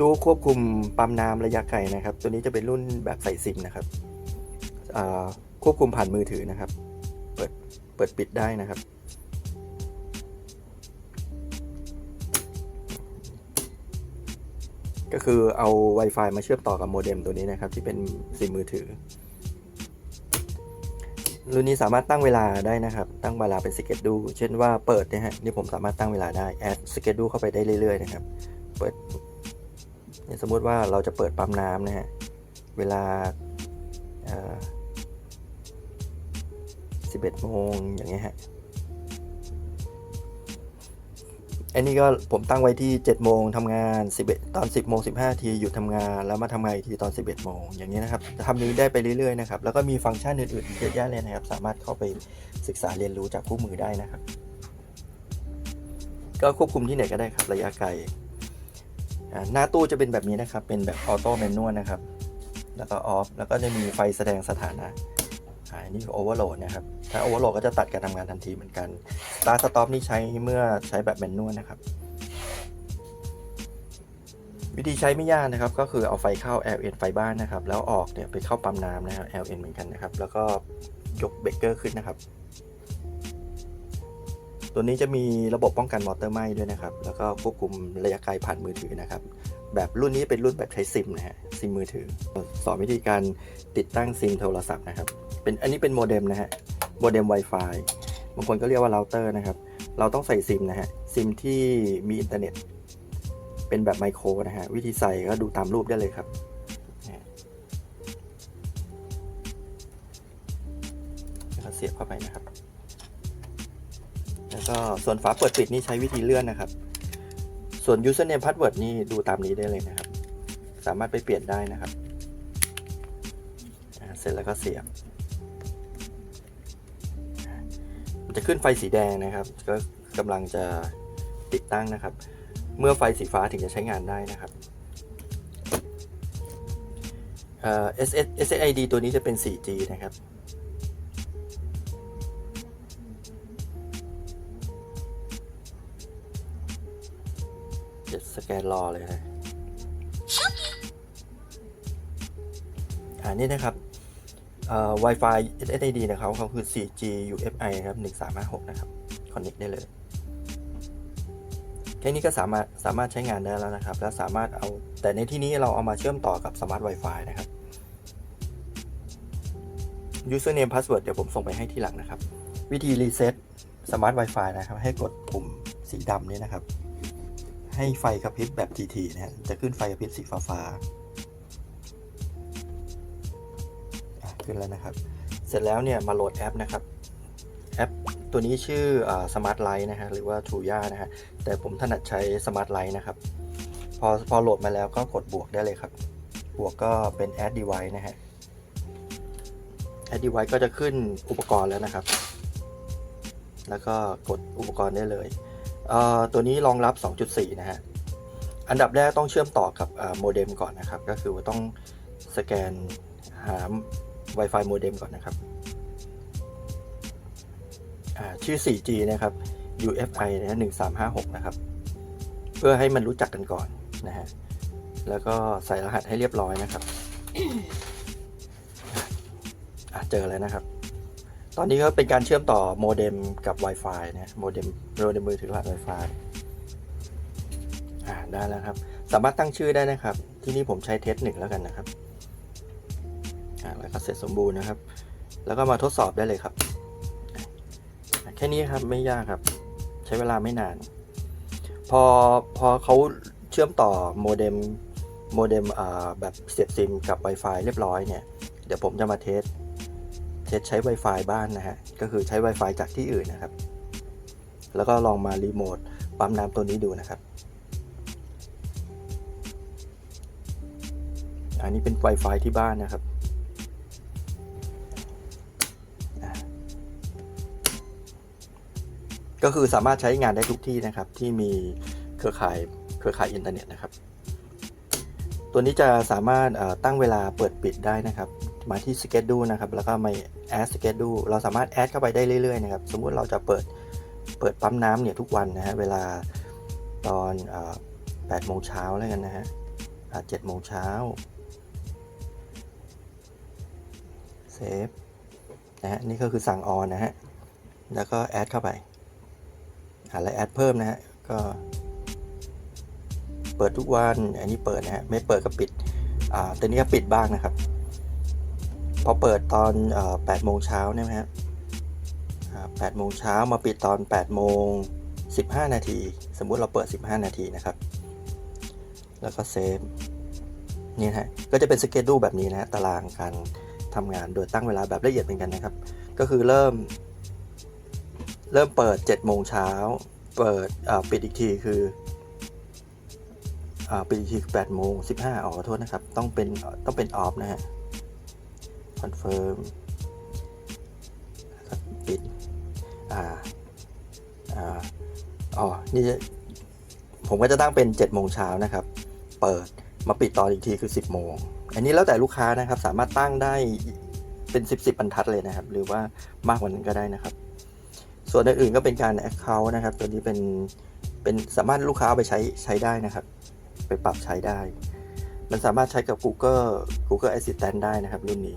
ตู้ควบคุมปั๊มน้ำระยะไกลนะครับ ตัวนี้จะเป็นรุ่นแบบใส่ซิมนะครับควบคุมผ่านมือถือนะครับ เปิดเปิดปิดได้นะครับ ก็คือเอา Wi-Fi มาเชื่อมต่อกับโมเด็มตัวนี้นะครับ ที่เป็นซิมมือถือ รุ่นนี้สามารถตั้งเวลาได้นะครับ ตั้งเวลาเป็นสเกจดูเช่นว่าเปิดเนี่ยฮะนี่ผมสามารถตั้งเวลาได้แอดสเกจดูเข้าไปได้เรื่อยๆนะครับ เปิด เนี่ยสมมติว่าเราจะเปิดปั๊มน้ำนะฮะ เวลาเอ่อ11โมงอย่างเงี้ยฮะ อันนี้ก็ผมตั้งไว้ที่7โมงทำงาน11ตอน10โมง15ทีหยุดทำงานแล้วมาทำงานอีกทีตอน11โมงอย่างนี้ยนะครับทำนี้ได้ไปเรื่อยๆนะครับ แล้วก็มีฟังก์ชันอื่นๆเยอะแยะเลยนะครับ สามารถเข้าไปศึกษาเรียนรู้จากคู่มือได้นะครับ ก็ควบคุมที่ไหนก็ได้ครับระยะไกล หน้าตู้จะเป็นแบบนี้นะครับ เป็นแบบออโต้แมนนวลนะครับ แล้วก็ออฟ แล้วก็จะมีไฟแสดงสถานะอันนี่โอเวอร์โหลดนะครับ ถ้าโอเวอร์โหลดก็จะตัดการทำงานทันทีเหมือนกัน Start Stop นี่ใช้เมื่อใช้แบบแมนนวลนะครับ วิธีใช้ไม่ยากนะครับ ก็คือเอาไฟเข้า LN ไฟบ้านนะครับ แล้วออกเนี่ยไปเข้าปั๊มน้ำนะครับ LN เหมือนกันนะครับ แล้วก็ยกเบรกเกอร์ขึ้นนะครับ ตัวนี้จะมีระบบป้องกันมอเตอร์ไหม้ด้วยนะครับ แล้วก็ควบคุมระยะไกลผ่านมือถือนะครับ แบบรุ่นนี้เป็นรุ่นแบบใช้ซิมนะฮะ ซิมมือถือ สอนวิธีการติดตั้งซิมโทรศัพท์นะครับ เป็นอันนี้เป็นโมเด็มนะฮะ โมเด็ม Wi-Fi บางคนก็เรียกว่าเราเตอร์นะครับ เราต้องใส่ซิมนะฮะ ซิมที่มีอินเทอร์เน็ต เป็นแบบไมโครนะฮะ วิธีใส่ก็ดูตามรูปได้เลยครับเนี่ยแล้วก็เสียบเข้าไปนะครับ แล้วก็ส่วนฝาเปิดปิดนี่ใช้วิธีเลื่อนนะครับ ส่วน username password นี่ดูตามนี้ได้เลยนะครับ สามารถไปเปลี่ยนได้นะครับเสร็จแล้วก็เสียบมันจะขึ้นไฟสีแดงนะครับ ก็กำลังจะติดตั้งนะครับ เมื่อไฟสีฟ้าถึงจะใช้งานได้นะครับเอ่อ SSID ตัวนี้จะเป็น 4G นะครับ แกนรอเลยนะอ่านี่นะครับอ่อ Wi-Fi SSID นะครับเขาคือ 4G UFI นะครับ 1356 นะครับ คอนเน c t ได้เลย แค่นี้ก็สามารถสามารถใช้งานได้แล้วนะครับ และสามารถเอา แต่ในที่นี้เราเอามาเชื่อมต่อกับ Smart Wi-Fi นะครับ Username Password เดี๋ยวผมส่งไปให้ที่หลังนะครับ วิธีรีเซ็ต Smart Wi-Fi นะครับ ให้กดปุ่มสีดำนี้นะครับ ให้ไฟกระพริบแบบทีๆนะฮะ จะขึ้นไฟกระพริบสีฟ้าๆอะขึ้นแล้วนะครับ เสร็จแล้วเนี่ยมาโหลดแอปนะครับ แอปตัวนี้ชื่ออ่า Smart Light นะฮะ หรือว่า Truya นะฮะ แต่ผมถนัดใช้ Smart Light นะครับ พอพอโหลดมาแล้วก็กดบวกได้เลยครับ บวกก็เป็น Add Device นะฮะ Add Device ก็จะขึ้นอุปกรณ์แล้วนะครับ แล้วก็กดอุปกรณ์ได้เลย ตัวนี้รองรับ 2.4 นะฮะ อันดับแรกต้องเชื่อมต่อกับโมเด็มก่อนนะครับ ก็คือว่าต้องสแกนหา Wi-Fi โมเด็มก่อนนะครับ ชื่อ 4G นะครับ UFI นะ1356 นะครับ เพื่อให้มันรู้จักกันก่อนนะฮะ แล้วก็ใส่รหัสให้เรียบร้อยนะครับเจอแล้วนะครับ ตอนนี้ก็เป็นการเชื่อมต่อโมเด็มกับ Wi-Fi นะโมเด็มโมเด็มมือถือผ่าน Wi-Fi อ่าได้แล้วครับ สามารถตั้งชื่อได้นะครับ ที่นี่ผมใช้เทสหนึ่งแล้วกันนะครับอ่าแล้วก็เสร็จสมบูรณ์นะครับ แล้วก็มาทดสอบได้เลยครับ แค่นี้ครับไม่ยากครับ ใช้เวลาไม่นาน พอพอเขาเชื่อมต่อโมเด็มโมเด็มอ่าแบบเสียบซิมกับ Wi-Fi เรียบร้อยเนี่ย เดี๋ยวผมจะมาเทส เทสใช้ Wi-Fi บ้านนะฮะ ก็คือใช้ Wi-Fi จากที่อื่นนะครับ แล้วก็ลองมารีโมทปั๊มน้ำตัวนี้ดูนะครับ อันนี้เป็น Wi-Fi ที่บ้านนะครับก็คือสามารถใช้งานได้ทุกที่นะครับ ที่มีเครือข่ายเครือข่ายอินเทอร์เน็ตนะครับ ตัวนี้จะสามารถตั้งเวลาเปิดปิดได้นะครับ มาที่ schedule นะครับ แล้วก็มา add schedule เราสามารถ add เข้าไปได้เรื่อยๆนะครับ สมมุติเราจะเปิดเปิดปั๊มน้ำเนี่ยทุกวันนะฮะ เวลาตอนเอ่อ8โมงเช้าแล้วกันนะฮะเจ็ดโมงเช้าเซฟนะฮะ นี่ก็คือสั่งออนนะฮะ แล้วก็แอดเข้าไปอ่าแล้วแอดเพิ่มนะฮะ ก็ เปิดทุกวัน อันนี้เปิดนะฮะ ไม่เปิดก็ปิด อ่าแต่นี้ก็ปิดบ้างนะครับ พอเปิดตอนเอ่อ8โมงเช้าเนี่ยนะฮะอ่า8โมงเช้ามาปิดตอน8โมง15นาที สมมุติเราเปิด 15 นาทีนะครับ แล้วก็เซฟนี่นะฮะ ก็จะเป็นสเกจดูแบบนี้นะฮะตารางการทำงานโดยตั้งเวลาแบบละเอียดเหมือนกันนะครับ ก็คือเริ่ม เริ่มเปิด7โมงเช้าเปิดปิดอีกทีคือปิดอีกทีคือ8โมง15อ๋อขอโทษนะครับ ต้องเป็นต้องเป็นออฟนะฮะ คอนเฟิร์มปิด อ่า อ่า อ๋อ นี่จะผมก็จะตั้งเป็น7โมงเช้านะครับ เปิดมาปิดตอนอีกทีคือ 10โมง อันนี้แล้วแต่ลูกค้านะครับ สามารถตั้งได้เป็น 10 10บรรทัดเลยนะครับ หรือว่ามากกว่านั้นก็ได้นะครับ ส่วนอื่นๆก็เป็นการ Account นะครับ ตัวนี้เป็นเป็นสามารถลูกค้าเอาไปใช้ใช้ได้นะครับ ไปปรับใช้ได้ มันสามารถใช้กับ Google Google Assistant ได้นะครับ รุ่นนี้